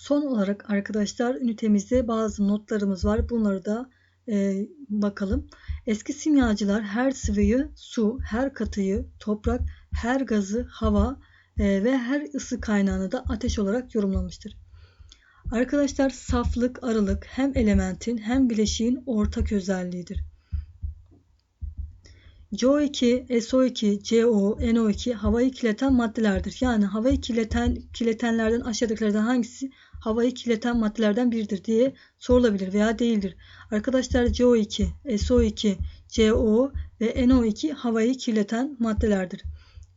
Son olarak arkadaşlar ünitemizde bazı notlarımız var. Bunları da e, bakalım. Eski simyacılar her sıvıyı su, her katıyı toprak, her gazı hava e, ve her ısı kaynağını da ateş olarak yorumlamıştır. Arkadaşlar saflık, arılık hem elementin hem bileşiğin ortak özelliğidir. CO2, SO2, CO, NO2 havayı kirleten maddelerdir. Yani havayı kirleten, kirletenlerden aşağıdakilerden hangisi havayı kirleten maddelerden biridir diye sorulabilir veya değildir. Arkadaşlar CO2, SO2, CO ve NO2 havayı kirleten maddelerdir.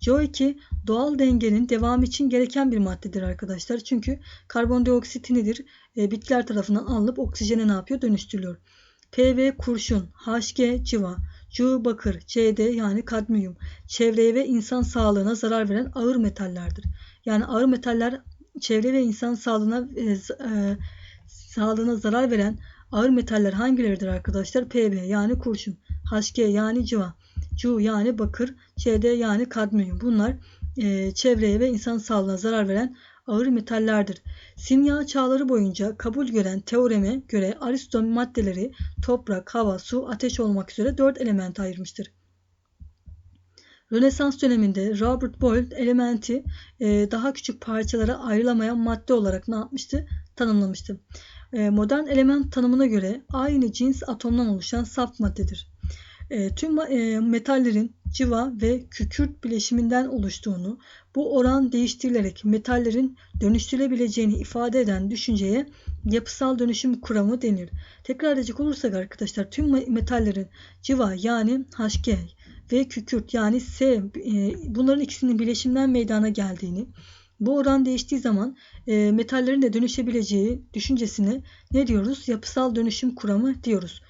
CO2 doğal dengenin devamı için gereken bir maddedir arkadaşlar. Çünkü karbondioksit nedir? E, bitkiler tarafından alınıp oksijene ne yapıyor? Dönüştürülüyor. PV kurşun, HG civa, Cu bakır, Cd yani kadmiyum çevreye ve insan sağlığına zarar veren ağır metallerdir. Yani ağır metaller çevre ve insan sağlığına e, e, sağlığına zarar veren ağır metaller hangileridir arkadaşlar? Pb yani kurşun, Hg yani civa, Cu yani bakır, Cd yani kadmiyum. Bunlar e, çevreye ve insan sağlığına zarar veren ağır metallerdir. Simya çağları boyunca kabul gören teoreme göre Aristo maddeleri toprak, hava, su, ateş olmak üzere dört elemente ayırmıştır. Rönesans döneminde Robert Boyle elementi e, daha küçük parçalara ayrılamayan madde olarak ne yapmıştı? Tanımlamıştı. E, modern element tanımına göre aynı cins atomdan oluşan saf maddedir. E, tüm metallerin civa ve kükürt bileşiminden oluştuğunu, bu oran değiştirilerek metallerin dönüştürülebileceğini ifade eden düşünceye yapısal dönüşüm kuramı denir. Tekrar edecek olursak arkadaşlar tüm metallerin civa yani Hg ve kükürt yani S e, bunların ikisinin bileşimden meydana geldiğini bu oran değiştiği zaman e, metallerin de dönüşebileceği düşüncesine ne diyoruz? Yapısal dönüşüm kuramı diyoruz.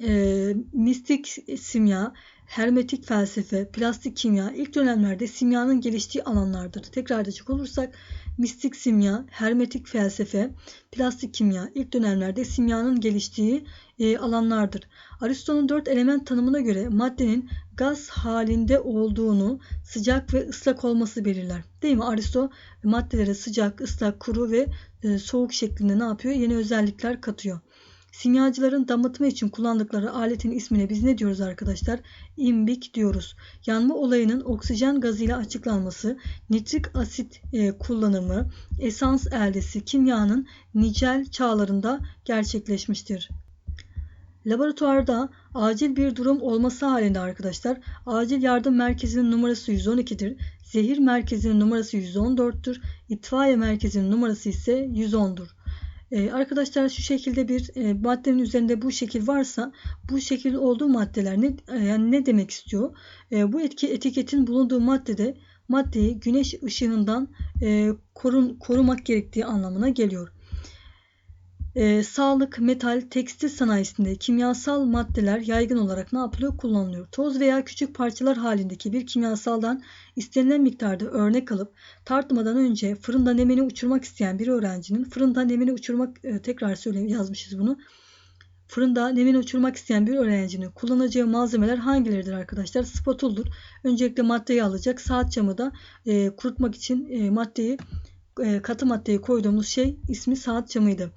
E, mistik simya, hermetik felsefe, plastik kimya ilk dönemlerde simyanın geliştiği alanlardır. Tekrar edecek olursak mistik simya, hermetik felsefe, plastik kimya ilk dönemlerde simyanın geliştiği e, alanlardır. Aristo'nun dört element tanımına göre maddenin gaz halinde olduğunu sıcak ve ıslak olması belirler. Değil mi? Aristo maddelere sıcak, ıslak, kuru ve e, soğuk şeklinde ne yapıyor? Yeni özellikler katıyor. Simyacıların damıtma için kullandıkları aletin ismine biz ne diyoruz arkadaşlar? İmbik diyoruz. Yanma olayının oksijen gazıyla açıklanması, nitrik asit e, kullanımı, esans eldesi kimyanın nicel çağlarında gerçekleşmiştir. Laboratuvarda acil bir durum olması halinde arkadaşlar acil yardım merkezinin numarası 112'dir. Zehir merkezinin numarası 114'tür. İtfaiye merkezinin numarası ise 110'dur. Ee, arkadaşlar şu şekilde bir e, maddenin üzerinde bu şekil varsa bu şekil olduğu maddeler ne, e, yani ne demek istiyor? E, bu etki etiketin bulunduğu maddede maddeyi güneş ışığından korun, korumak gerektiği anlamına geliyor e, sağlık, metal, tekstil sanayisinde kimyasal maddeler yaygın olarak ne yapılıyor? Kullanılıyor. Toz veya küçük parçalar halindeki bir kimyasaldan istenilen miktarda örnek alıp tartmadan önce fırında nemini uçurmak isteyen bir öğrencinin fırında nemini uçurmak e, tekrar söyleyeyim yazmışız bunu. Fırında nemini uçurmak isteyen bir öğrencinin kullanacağı malzemeler hangileridir arkadaşlar? Spatuldur. Öncelikle maddeyi alacak. Saat camı da e, kurutmak için e, maddeyi e, katı maddeyi koyduğumuz şey ismi saat camıydı.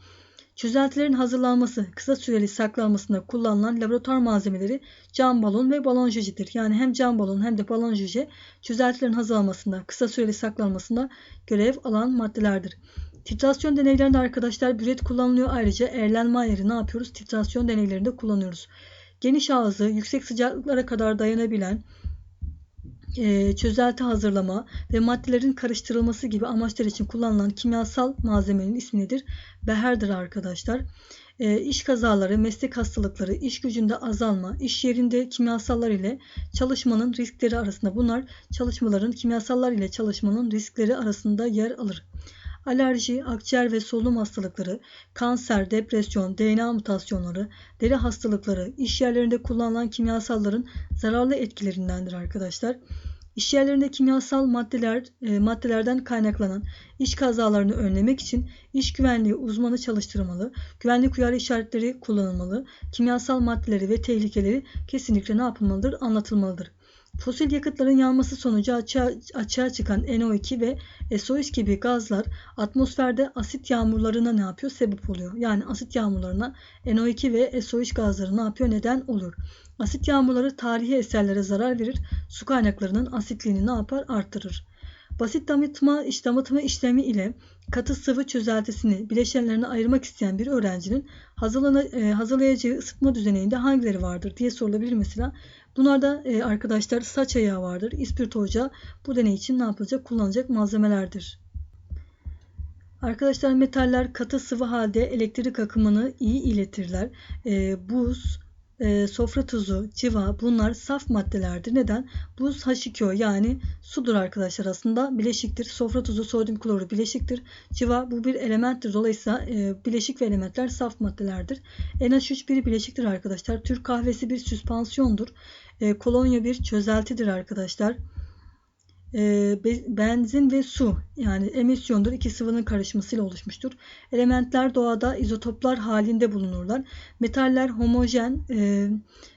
Çözeltilerin hazırlanması, kısa süreli saklanmasında kullanılan laboratuvar malzemeleri cam balon ve balon jüjedir. Yani hem cam balon hem de balon jüje çözeltilerin hazırlanmasında, kısa süreli saklanmasında görev alan maddelerdir. Titrasyon deneylerinde arkadaşlar büret kullanılıyor. Ayrıca Erlenmeyer'i ne yapıyoruz? Titrasyon deneylerinde kullanıyoruz. Geniş ağzı, yüksek sıcaklıklara kadar dayanabilen e, çözelti hazırlama ve maddelerin karıştırılması gibi amaçlar için kullanılan kimyasal malzemenin ismi nedir? Beherdir arkadaşlar. E, iş kazaları, meslek hastalıkları, iş gücünde azalma, iş yerinde kimyasallar ile çalışmanın riskleri arasında bunlar çalışmaların kimyasallar ile çalışmanın riskleri arasında yer alır. Alerji, akciğer ve solunum hastalıkları, kanser, depresyon, DNA mutasyonları, deri hastalıkları, iş yerlerinde kullanılan kimyasalların zararlı etkilerindendir arkadaşlar. İş yerlerinde kimyasal maddeler, e, maddelerden kaynaklanan iş kazalarını önlemek için iş güvenliği uzmanı çalıştırılmalı, güvenlik uyarı işaretleri kullanılmalı, kimyasal maddeleri ve tehlikeleri kesinlikle ne yapılmalıdır? Anlatılmalıdır. Fosil yakıtların yanması sonucu açığa, açığa çıkan NO2 ve SO3 gibi gazlar atmosferde asit yağmurlarına ne yapıyor? Sebep oluyor. Yani asit yağmurlarına NO2 ve SO3 gazları ne yapıyor? Neden olur? Asit yağmurları tarihi eserlere zarar verir. Su kaynaklarının asitliğini ne yapar? Artırır. Basit damıtma, damıtma işlemi ile katı sıvı çözeltisini bileşenlerine ayırmak isteyen bir öğrencinin e, hazırlayacağı ısıtma düzeninde hangileri vardır diye sorulabilir mesela. Bunlarda e, arkadaşlar saç ayağı vardır. İspirto ocağı bu deney için ne yapılacak? Kullanılacak malzemelerdir. Arkadaşlar metaller katı sıvı halde elektrik akımını iyi iletirler. E, buz, e, sofra tuzu, civa bunlar saf maddelerdir. Neden? Buz H2O yani sudur arkadaşlar aslında bileşiktir. Sofra tuzu sodyum kloru bileşiktir. Civa bu bir elementtir. Dolayısıyla e, bileşik ve elementler saf maddelerdir. NH3 bir bileşiktir arkadaşlar. Türk kahvesi bir süspansiyondur. E, kolonya bir çözeltidir arkadaşlar e, benzin ve su yani emisyondur iki sıvının karışmasıyla oluşmuştur. Elementler doğada izotoplar halinde bulunurlar. Metaller homojen e,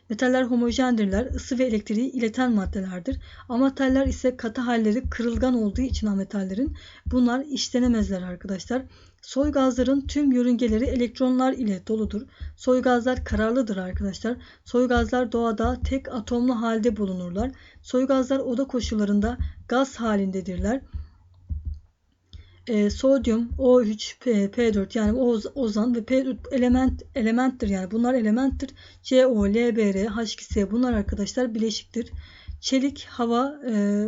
metaller homojendirler. Isı ve elektriği ileten maddelerdir. Ametaller ise katı halleri kırılgan olduğu için ametallerin bunlar işlenemezler arkadaşlar. Soy gazların tüm yörüngeleri elektronlar ile doludur. Soy gazlar kararlıdır arkadaşlar. Soy gazlar doğada tek atomlu halde bulunurlar. Soy gazlar oda koşullarında gaz halindedirler. E, sodyum, O3, P, P4 yani oz, ozan ve P4 element elementtir yani bunlar elementtir. CO, LBr, H2S bunlar arkadaşlar bileşiktir. Çelik, hava, e,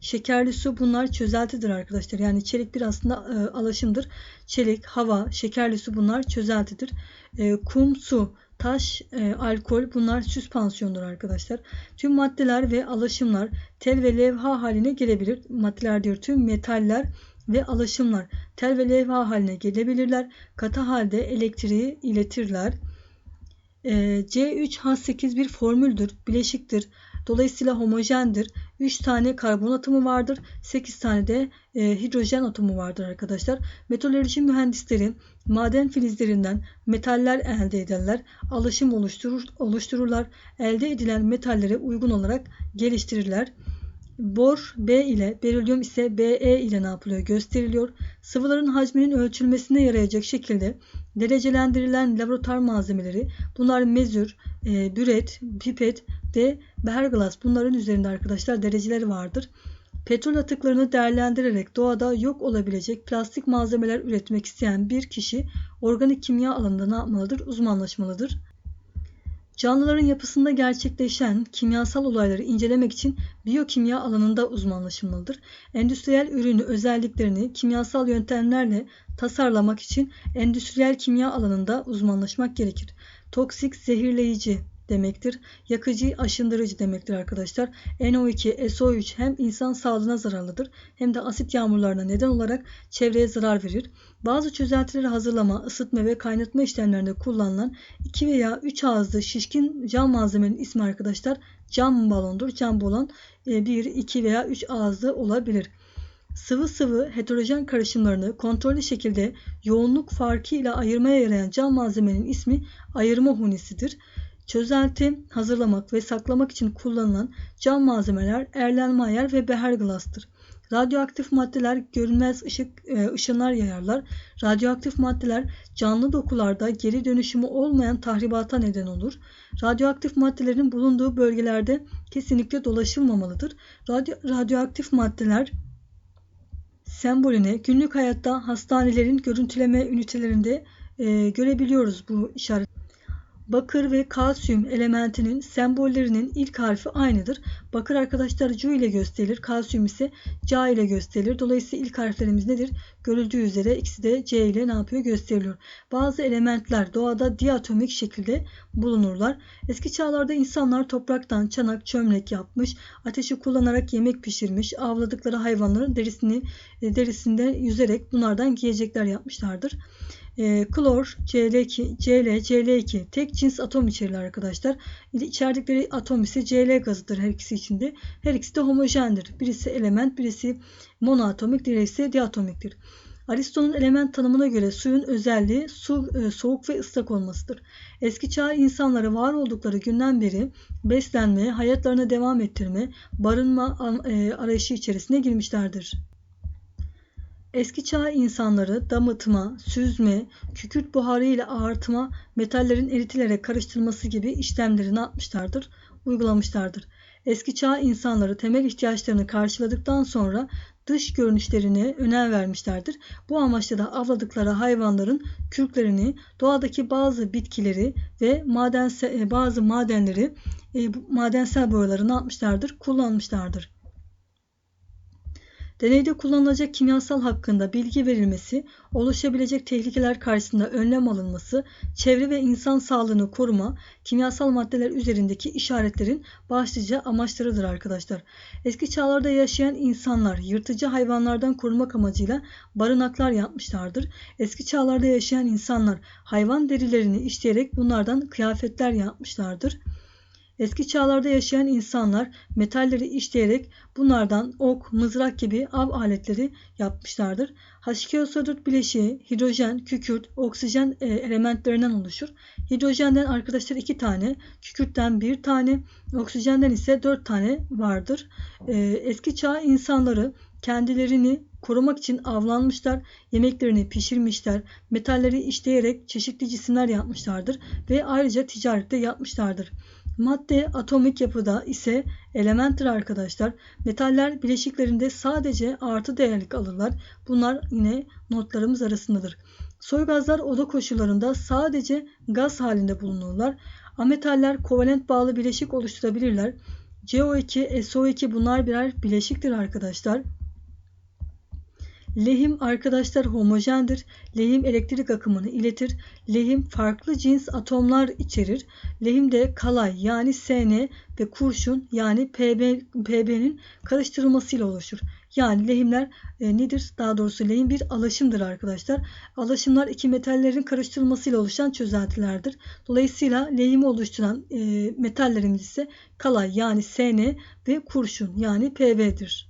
şekerli su bunlar çözeltidir arkadaşlar. Yani çelik bir aslında e, alaşımdır. Çelik, hava, şekerli su bunlar çözeltidir. E, kum, su, taş, e, alkol bunlar süspansiyondur arkadaşlar. Tüm maddeler ve alaşımlar tel ve levha haline gelebilir. Maddeler diyor tüm metaller ve alaşımlar tel ve levha haline gelebilirler. Katı halde elektriği iletirler. E, C3H8 bir formüldür, bileşiktir. Dolayısıyla homojendir. 3 tane karbon atomu vardır. 8 tane de e, hidrojen atomu vardır arkadaşlar. Metalurji mühendisleri maden filizlerinden metaller elde ederler. Alaşım oluşturur, oluştururlar. Elde edilen metallere uygun olarak geliştirirler. Bor B ile, berilyum ise Be ile ne yapılıyor? Gösteriliyor. Sıvıların hacminin ölçülmesine yarayacak şekilde derecelendirilen laboratuvar malzemeleri bunlar mezür, e, büret, pipet ve beherglas bunların üzerinde arkadaşlar dereceleri vardır. Petrol atıklarını değerlendirerek doğada yok olabilecek plastik malzemeler üretmek isteyen bir kişi organik kimya alanında ne yapmalıdır? Uzmanlaşmalıdır. Canlıların yapısında gerçekleşen kimyasal olayları incelemek için biyokimya alanında uzmanlaşılmalıdır. Endüstriyel ürünü özelliklerini kimyasal yöntemlerle tasarlamak için endüstriyel kimya alanında uzmanlaşmak gerekir. Toksik, zehirleyici, demektir. Yakıcı, aşındırıcı demektir arkadaşlar. NO2, SO3 hem insan sağlığına zararlıdır hem de asit yağmurlarına neden olarak çevreye zarar verir. Bazı çözeltileri hazırlama, ısıtma ve kaynatma işlemlerinde kullanılan 2 veya 3 ağızlı şişkin cam malzemenin ismi arkadaşlar cam balondur. Cam balon 1, 2 veya 3 ağızlı olabilir. Sıvı sıvı heterojen karışımlarını kontrollü şekilde yoğunluk farkı ile ayırmaya yarayan cam malzemenin ismi ayırma hunisidir. Çözelti hazırlamak ve saklamak için kullanılan cam malzemeler Erlenmeyer ve Beherglas'tır. Radyoaktif maddeler görünmez ışık e, ışınlar yayarlar. Radyoaktif maddeler canlı dokularda geri dönüşümü olmayan tahribata neden olur. Radyoaktif maddelerin bulunduğu bölgelerde kesinlikle dolaşılmamalıdır. Radyo, radyoaktif maddeler sembolüne günlük hayatta hastanelerin görüntüleme ünitelerinde e, görebiliyoruz bu işaret. Bakır ve kalsiyum elementinin sembollerinin ilk harfi aynıdır. Bakır arkadaşlar Cu ile gösterilir. Kalsiyum ise Ca ile gösterilir. Dolayısıyla ilk harflerimiz nedir? Görüldüğü üzere ikisi de C ile ne yapıyor? Gösteriliyor. Bazı elementler doğada diatomik şekilde bulunurlar. Eski çağlarda insanlar topraktan çanak, çömlek yapmış, ateşi kullanarak yemek pişirmiş, avladıkları hayvanların derisini derisinde yüzerek bunlardan giyecekler yapmışlardır. E, klor, Cl2, Cl, Cl2 tek cins atom içerirler arkadaşlar. İçerdikleri atom ise Cl gazıdır her ikisi içinde. Her ikisi de homojendir. Birisi element, birisi monoatomik, diğeri ise diatomiktir. Aristo'nun element tanımına göre suyun özelliği su, e, soğuk ve ıslak olmasıdır. Eski çağ insanları var oldukları günden beri beslenme, hayatlarına devam ettirme, barınma e, arayışı içerisine girmişlerdir. Eski çağ insanları damıtma, süzme, kükürt buharı ile ağartma, metallerin eritilerek karıştırılması gibi işlemleri ne yapmışlardır? Uygulamışlardır. Eski çağ insanları temel ihtiyaçlarını karşıladıktan sonra dış görünüşlerine önem vermişlerdir. Bu amaçla da avladıkları hayvanların kürklerini, doğadaki bazı bitkileri ve madense, e, bazı madenleri, e, madensel boyaları ne yapmışlardır? Kullanmışlardır. Deneyde kullanılacak kimyasal hakkında bilgi verilmesi, oluşabilecek tehlikeler karşısında önlem alınması, çevre ve insan sağlığını koruma, kimyasal maddeler üzerindeki işaretlerin başlıca amaçlarıdır arkadaşlar. Eski çağlarda yaşayan insanlar yırtıcı hayvanlardan korumak amacıyla barınaklar yapmışlardır. Eski çağlarda yaşayan insanlar hayvan derilerini işleyerek bunlardan kıyafetler yapmışlardır. Eski çağlarda yaşayan insanlar metalleri işleyerek bunlardan ok, mızrak gibi av aletleri yapmışlardır. H2SO4 bileşiği hidrojen, kükürt, oksijen e, elementlerinden oluşur. Hidrojenden arkadaşlar 2 tane, kükürtten 1 tane, oksijenden ise 4 tane vardır. E, eski çağ insanları kendilerini korumak için avlanmışlar, yemeklerini pişirmişler, metalleri işleyerek çeşitli cisimler yapmışlardır ve ayrıca ticarette yapmışlardır. Madde atomik yapıda ise elementtir arkadaşlar. Metaller bileşiklerinde sadece artı değerlik alırlar. Bunlar yine notlarımız arasındadır. Soy gazlar oda koşullarında sadece gaz halinde bulunurlar. Ametaller kovalent bağlı bileşik oluşturabilirler. CO2, SO2 bunlar birer bileşiktir arkadaşlar. Lehim arkadaşlar homojendir. Lehim elektrik akımını iletir. Lehim farklı cins atomlar içerir. Lehim de kalay yani Sn ve kurşun yani Pb, Pb'nin karıştırılmasıyla oluşur. Yani lehimler e, nedir? Daha doğrusu lehim bir alaşımdır arkadaşlar. Alaşımlar iki metallerin karıştırılmasıyla oluşan çözeltilerdir. Dolayısıyla lehimi oluşturan e, metallerimiz ise kalay yani Sn ve kurşun yani Pb'dir.